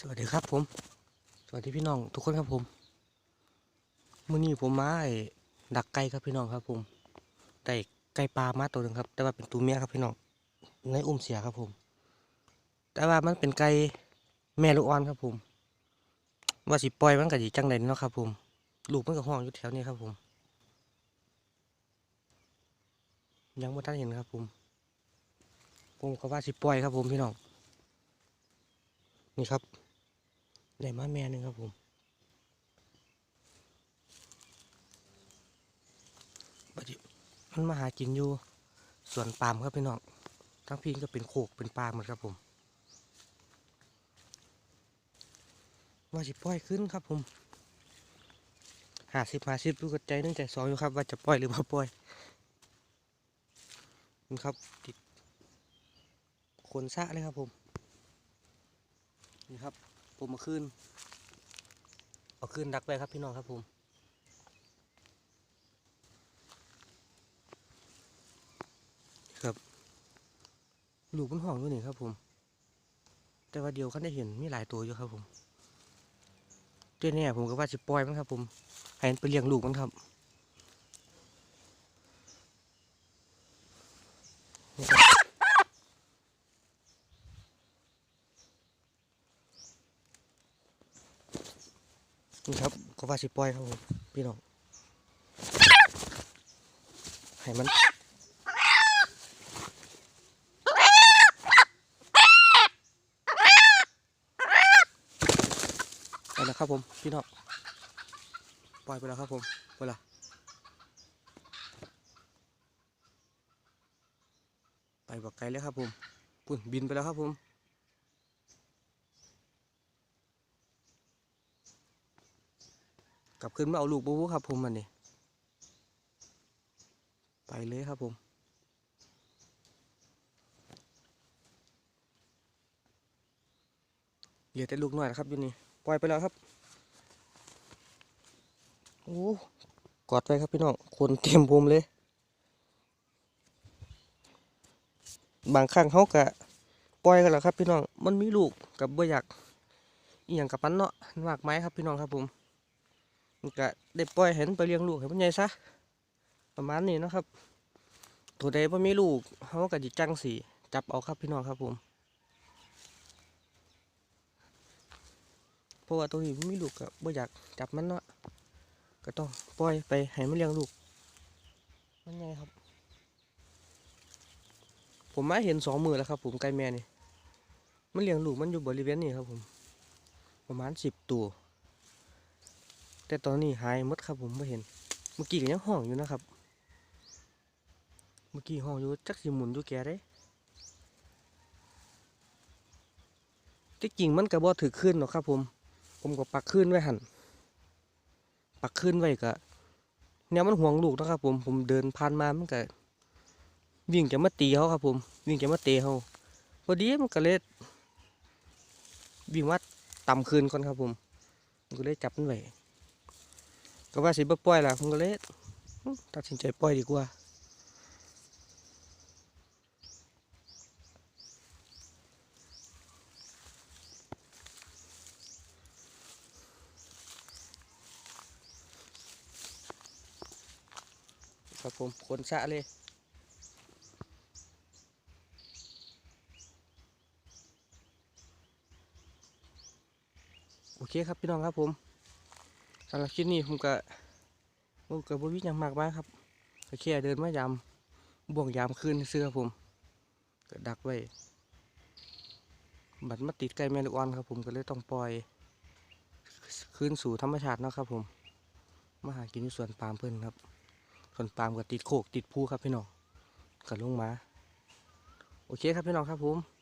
สวัสดีครับผม สวัสดีพี่น้องทุกคนครับผมมื้อนี้ผมมาไอ้ดักไก่ครับพี่น้องครับผมได้ไก่ปลามาตัวหนึ่งครับ แต่ว่าเป็นตัวเมียครับพี่น้องในอุ้มเสียครับผม แต่ว่ามันเป็นไก่แม่ลูกอ่อนครับผม ว่าสิปล่อยมันก็สิจังไดเนาะครับ ผมลูกมันก็ห้องอยู่แถวนี้ครับผม ยังไม่ทันเห็นครับผมผมก็ว่าสิปล่อยครับผมพี่น้องนี่ครับ ได้มาแม่หนึ่งครับผมบัดนี้มันมาหากินอยู่สวนปาล์มครับพี่น้องทั้งพี่ก็เป็นโคกเป็นปาล์มหมดครับผมว่าจะปล่อยขึ้นครับผมหาสิบหาสิบดูกระใจนึงใจสองอยู่ครับ ว่าจะปล่อยหรือไม่ปล่อยนี่ครับติดขนซะเลยครับผมนี่ครับ ผมมาขึ้นเอาขึ้นดักไปครับพี่น้องครับผมครับลูกมันห้องอยู่นี่ครับผม แต่ว่าเดียวเขาได้เห็นมีหลายตัวอยู่ครับผมเจ้าเนี่ยผมก็ว่าจะปล่อยมันครับผมให้มันไปเลี้ยงลูกมันครับนี่ครับ นี่ครับก็ว่าสิปล่อยครับผมพี่น้องให้มันไปแล้วครับผมพี่น้องปล่อยไปแล้วครับผมไปละไปบอกไกลเลยครับผมปุ่นบินไปแล้วครับผม กลับขึ้นมาเอาลูกบูบูครับผมมันนี่ไปเลยครับผมเหลือแต่ลูกน่อยนะครับอยู่นี่ปล่อยไปแล้วครับโอ้กอดไปครับพี่น้องคนเต็มภูมิเลย บางครั้งเขากะปล่อยกันแล้วครับพี่น้องมันมีลูกกับบ่อยากอีหยังกับมันเนาะมากไม้ครับพี่น้องครับผม กะได้ปล่อยเห็นไปเลี้ยงลูกให้มันใหญ่ซะประมาณนี้นะครับตัวใดบ่มีลูกเขากะจิจังสีจับเอาครับพี่น้องครับผมเพราะว่าตัวนี้มันมีลูกก็บ่อยากจับมันเนาะก็ต้องปล่อยไปให้มันเลี้ยงลูกมันไงครับ ผมมาเห็นสองมือแล้วครับ ผมไก่แม่นี่มันเลี้ยงลูกมันอยู่บริเวณนี้ครับผม ประมาณสิบตัว แต่ตอนนี้หายหมดครับผมไม่เห็น เมื่อกี้ก็ยังห้องอยู่นะครับ เมื่อกี้ห้องอยู่จักสิหมุนอยู่แกได้ที่จริงมันก็บ่ถือขึ้นหรอกครับ ผม ผมก็ปักขึ้นไว้หันปักขึ้นไว้ก็เนี่ยมันห่วงลูกนะครับ ผมผมเดินผ่านมามันก็วิ่งจะมาตีเขาครับ ผม วิ่งจะมาเตะเขาพอดีมันก็เลยวิ่งมาต่ำคืนก่อนครับผมผมก็เลยจับมันไว้ ก็ว่าสิบ่ปล่อยล่ะผมก็เลยอื้อตัดสินใจปล่อยดีกว่าครับผมคนสะเลยโอเคครับพี่น้องครับผม สำหรับคลิปนี้ผมก็ผมก็บวิหยังมากมายครับก็แค่เดินมายามบ่วงยามคืนเสื้อผมก็ดักไว้บัดมาติดใกล้แม่ลูกอ่อนครับผมก็เลยต้องปล่อยคืนสู่ธรรมชาตินะครับผมมาหากินที่สวนปาล์มเพิ่อนครับสวนปาล์มก็ติดโคกติดภูครับพี่น้องก็ลงมา โอเคครับพี่น้องครับผม